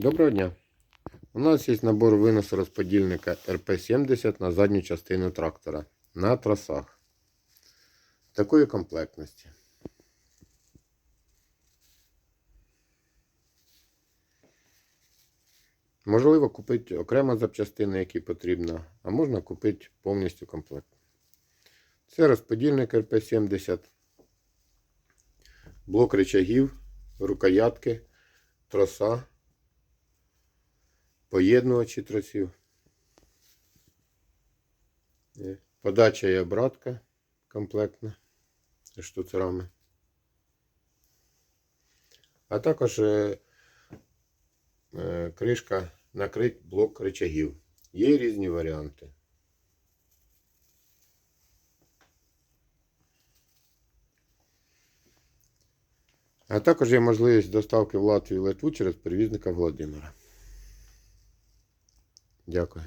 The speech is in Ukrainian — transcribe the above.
Доброго дня. У нас є набор виносу розподільника РП-70 на задню частину трактора на тросах. Такої комплектності. Можливо купити окремо запчастини, які потрібно, а можна купити повністю комплект. Це розподільник РП-70, блок рычагів, рукоятки, троса, поєднувачі тросів, Е, подача і обратка комплектна штуцерами. А також е, е, кришка накрить блок рычагів. Є різні варіанти. А також є можливість доставки в Латвію і Литву через перевізника Володимира. Дякую.